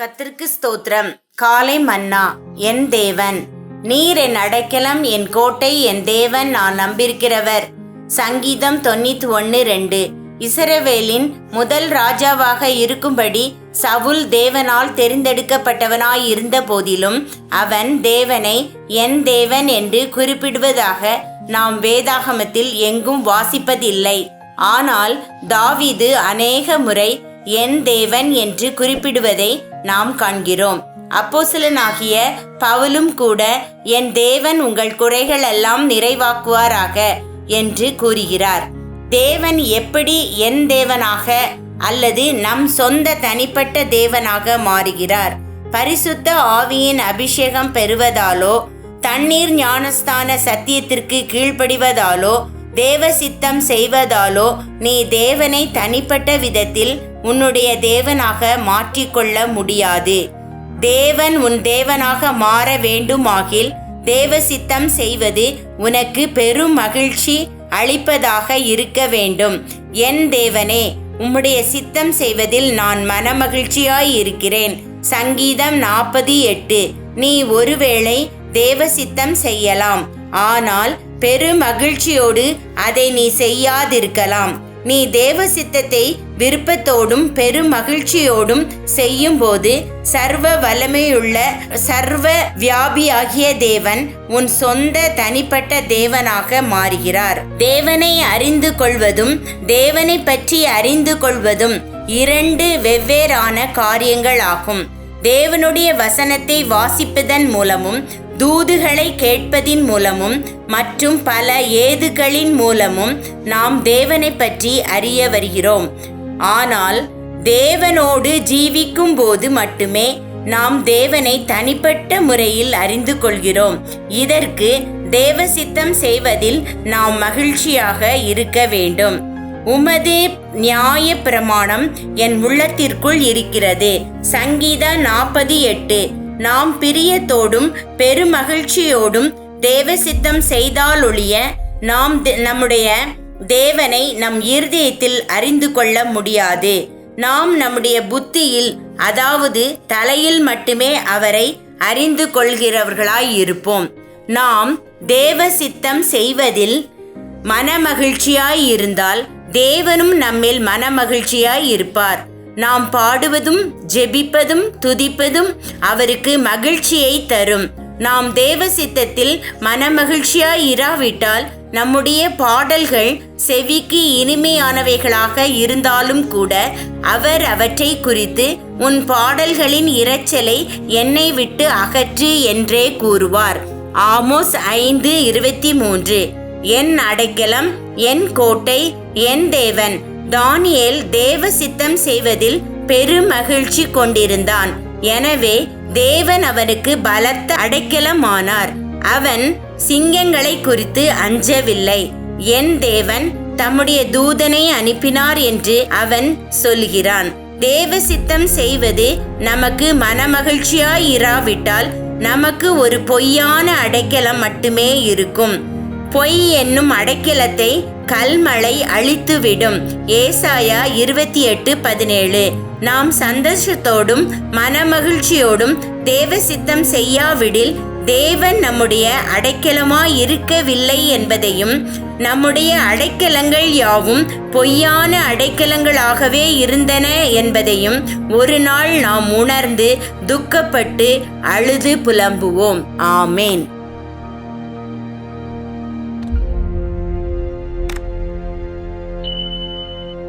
கத்திற்கு ஸ்தோத்திரம். காலை மன்னா என் தேவன் நீர் என் அடைக்கலம் என் கோட்டை என் தேவன் நான் நம்பியிருக்கிறவர். சங்கீதம் தொண்ணூத்தி ஒன்னு ரெண்டு. இஸ்ரவேலின் முதல் ராஜாவாக இருக்கும்படி சவுல் தேவனால் தெரிந்தெடுக்கப்பட்டவனாய் இருந்த போதிலும் அவன் தேவனை என் தேவன் என்று குறிப்பிடுவதாக நாம் வேதாகமத்தில் எங்கும் வாசிப்பதில்லை. ஆனால் தாவிது அநேக முறை என் தேவன் என்று குறிப்பிடுவதை நாம் காண்கிறோம். அப்போஸ்தலனாகிய பவுலும் கூட என் தேவன் உங்கள் குறைகள் எல்லாம் நிறைவாக்குவாராக என்று கூறுகிறார். தேவன் எப்படி என் தேவனாக அல்லது நம் சொந்த தனிப்பட்ட தேவனாக மாறுகிறார்? பரிசுத்த ஆவியின் அபிஷேகம் பெறுவதாலோ தண்ணீர் ஞானஸ்தான சத்தியத்திற்கு கீழ்ப்படிவதாலோ தேவ சித்தம் செய்வதாலோ நீ தேவனை தனிப்பட்ட விதத்தில் உன்னுடைய தேவனாக மாற்றிக்கொள்ள முடியாது. தேவன் உன் தேவனாக மாற வேண்டுமாகில் தேவ சித்தம் செய்வது உனக்கு பெரும் மகிழ்ச்சி அளிப்பதாக இருக்க வேண்டும். என் தேவனே உம்முடைய சித்தம் செய்வதில் நான் மனமகிழ்ச்சியாய் இருக்கிறேன். சங்கீதம் நாற்பது எட்டு. நீ ஒருவேளை தேவ சித்தம் செய்யலாம். ஆனால் பெரு மகிழ்ச்சியோடு அதை நீ செய்யாதிருக்கலாம். நீ தேவ சித்தத்தை விருப்பத்தோடும் பெரும் மகிழ்ச்சியோடும் செய்யும்போது சர்வ வல்லமையுள்ள சர்வ வியாபியாகிய தேவன் உன் சொந்த தனிப்பட்ட தேவனாக மாறுகிறார். தேவனை அறிந்து கொள்வதும் தேவனை பற்றி அறிந்து கொள்வதும் இரண்டு வெவ்வேறான காரியங்கள் ஆகும் தேவனுடைய வசனத்தை வாசிப்பதன் மூலமும் தூதுகளை கேட்பதின் மூலமும் மற்றும் பல ஏதுகளின் மூலமும் நாம் தேவனை பற்றி அறிய வருகிறோம். ஆனால் தேவனோடு ஜீவிக்கும் போது மட்டுமே நாம் தேவனை தனிப்பட்ட முறையில் அறிந்து கொள்கிறோம். இதற்கு தேவ சித்தம் செய்வதில் நாம் மகிழ்ச்சியாக இருக்க வேண்டும். உமது நியாய பிரமாணம் என் உள்ளத்திற்குள் இருக்கிறது. சங்கீத நாற்பது எட்டு. நாம் பிரியத்தோடும் பெருமகிழ்ச்சியோடும் தேவ சித்தம் செய்தாலொழிய நாம் தே- நம்முடைய தேவனை நம் இருதயத்தில் அறிந்து கொள்ள முடியாது. நாம் நம்முடைய புத்தியில் அதாவது தலையில் மட்டுமே அவரை அறிந்து கொள்கிறவர்களாய் இருப்போம். நாம் தேவ சித்தம் செய்வதில் மனமகிழ்ச்சியாய் இருந்தால் தேவனும் நம்மில் மனமகிழ்ச்சியாய் இருப்பார். நாம் பாடுவதும் ஜெபிப்பதும் துதிப்பதும் அவருக்கு மகிழ்ச்சியை தரும். நாம் தேவ சித்தத்தில் மனமகிழ்ச்சியாய் இராவிட்டால் நம்முடைய பாடல்கள் செவிக்கு இனிமையானவைகளாக இருந்தாலும் கூட அவர் அவற்றை குறித்து உன் பாடல்களின் இரைச்சலை என்னை விட்டு அகற்று என்றே கூறுவார். ஆமோஸ் ஐந்து இருபத்தி மூன்று. என் அடைக்கலம் என் கோட்டை என் தேவன் தானியேல் தேவ சித்தம் செய்வதில் பெருமகிழ்ச்சி கொண்டிருந்தான். எனவே தேவன் அவனுக்கு பலத்த அடைக்கலமானார். அவன் சிங்கங்களை குறித்து அஞ்சவில்லை. என் தேவன் தம்முடைய தூதனை அனுப்பினார் என்று அவன் சொல்கிறான். தேவ சித்தம் செய்வது நமக்கு மனமகிழ்ச்சியாய் இராவிட்டால் நமக்கு ஒரு பொய்யான அடைக்கலம் மட்டுமே இருக்கும். பொய் என்னும் அடைக்கலத்தை கல்மழை அழித்துவிடும். ஏசாயா இருபத்தி எட்டு பதினேழு. நாம் சந்தோஷத்தோடும் மனமகிழ்ச்சியோடும் தேவ சித்தம் செய்யாவிடில் தேவன் நம்முடைய அடைக்கலமாய் இருக்கவில்லை என்பதையும் நம்முடைய அடைக்கலங்கள் யாவும் பொய்யான அடைக்கலங்களாகவே இருந்தன என்பதையும் ஒரு நாள் நாம் உணர்ந்து துக்கப்பட்டு அழுது புலம்புவோம். ஆமேன்.